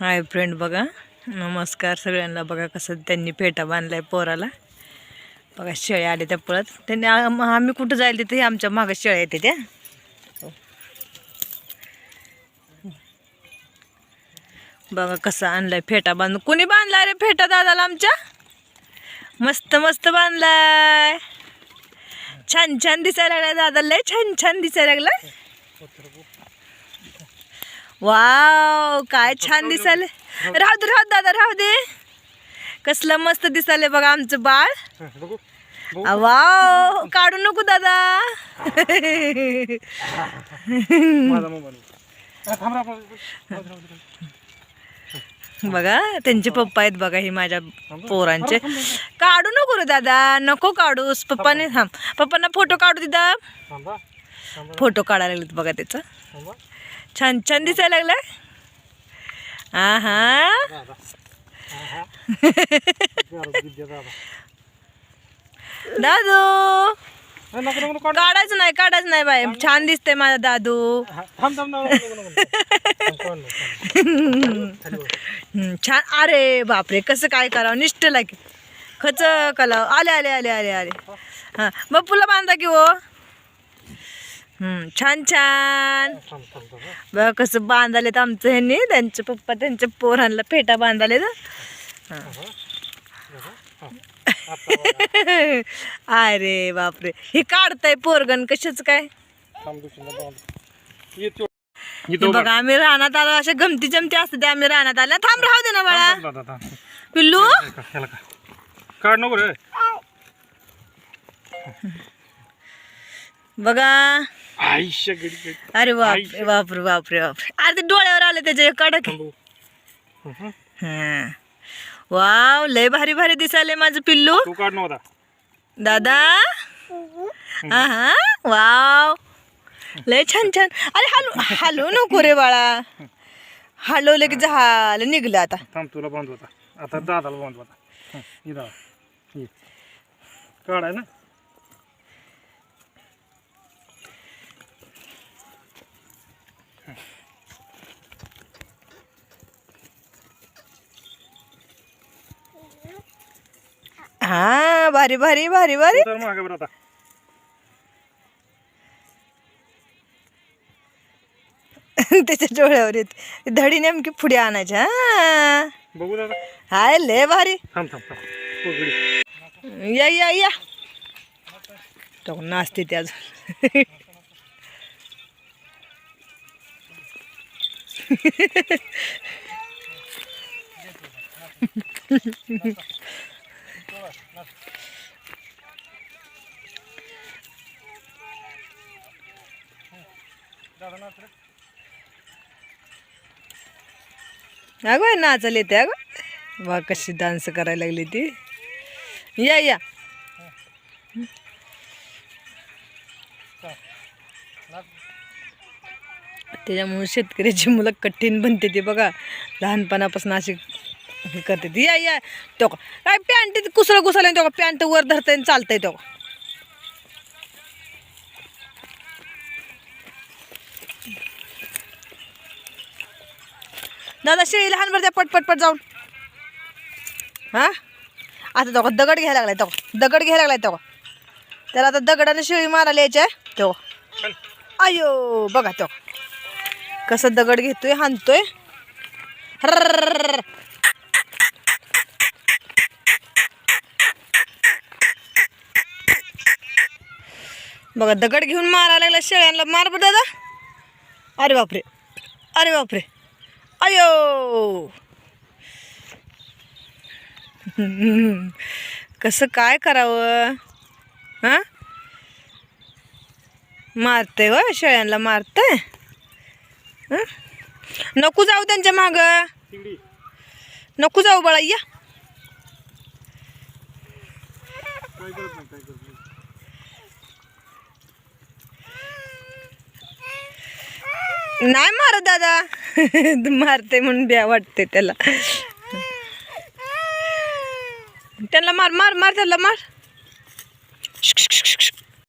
Hi friend बघा नमस्कार सगळ्यांना. बघा कसं त्यांनी फेटा बांधलाय पोराला. बघा शेळ्या आल्या त्या पळत त्यांनी आम्ही कुठं जायला तिथे? आमच्या मागं शेळ्या येते त्या. बघा कसं आणलाय फेटा बांधून. कोणी बांधला रे फेटा दादाला आमच्या? मस्त मस्त बांधलाय. छान छान दिसायला लागला दादाला. लय छान छान दिसायला लागलाय. वाव काय छान दिसायले राहू दे राहू दादा राहू दे. कसलं मस्त दिसायले बघा आमचं बाळ. वाव काढू नको दादा. माझा मोबाईल. बघा त्यांचे पप्पा आहेत बघा हे माझ्या पोरांचे. काढू नको रे दादा नको काढूस. पप्पाने थांब. पप्पांना फोटो काढू दिदा फोटो काढायला लागलेत बघा त्याचा. छान छान दिसायला लागलाय. हा हा दादा. काढायचं नाही काढायचं नाही बाई. छान दिसते माझा दादू. छान. अरे बापरे कसं काय करावं? निष्ठ की. खच कलाव. आले आले आले आले आले. हां. बापूला बांधा की हो. छान छान. बघ कसं बांधाले तर कसं बांधालेत आमचं ह्यांनी. त्यांचे पप्पा त्यांच्या पोरांना फेटा बांधाले तर अरे बापरे. हे काढताय पोरगण कशाच काय? हे इथं बघा आम्ही रानात आलो अशा गमती जमती असते ते आम्ही रानात आल्या थांब राहू दे ना बाळा. थांब, दादा, थांब. पिल्लू? ह्याला का- ह्याला का. काढ नको रे. बघा. आयुष्य गडी गडी. अरे बापरे बापरे बापरे बापरे. अरे ते डोळ्यावर आले त्याचे कडक. थांबू. हा. वाव लय भारी भारी दिसायले माझं पिल्लू. तू काढ नव्हता दादा? हा हा वाव. लय छान छान. अरे हलू हलू नको रे बाळा. हलवलं की झालं निघलं आता. थांब तुला बांध होता आता दादाला बांध होता हं, ये दादा ये काढाय ना. हा भारी भारी भारी भारी. तर मागे बरं आता. त्याच्या डोळ्यावर येत धडी नेमकी पुढे आणायच्या हा. बघू दादा. हाय लय भारी. थांब थांब थांब. पगडी या या या. तो नाचते ते अजून. दादा नाच रे. अगो नाचायला येते अगो. वा कशी डान्स करायला लागली ती. या या. त्याच्यामुळे शेतकऱ्याची मुलं कठीण बनते ती बघा. लहानपणापासून अशी हे करते ती. या या. तो का. काय पॅन्ट कुसळ कुसळ तो पॅन्ट वर धरतंय चालतंय तो दादा शेळी लहान भरत्या पट पट पट जाऊन. हा? आता तो दगड घ्यायला लागलाय तो. दगड घ्यायला लागलाय तो. त्याला आता दगडाने शेळी मारायला यायच्या तो. अयो बघा तो. कसं दगड घेतोय हाणतोय. हर्रर्रर्रर्र. बघा दगड घेऊन मारायला लागला शेळ्यांना. मार बरं दादा. अरे बापरे. अरे बापरे. अयो! कसं काय करावं? हां? मारते व शेळ्यांना मारते हं? नको जाऊ त्यांच्या माग. नको जाऊ बाळा या. नाही मार दादा. मारते म्हणून द्या वाटते त्याला. त्याला मार मार मार त्याला मार.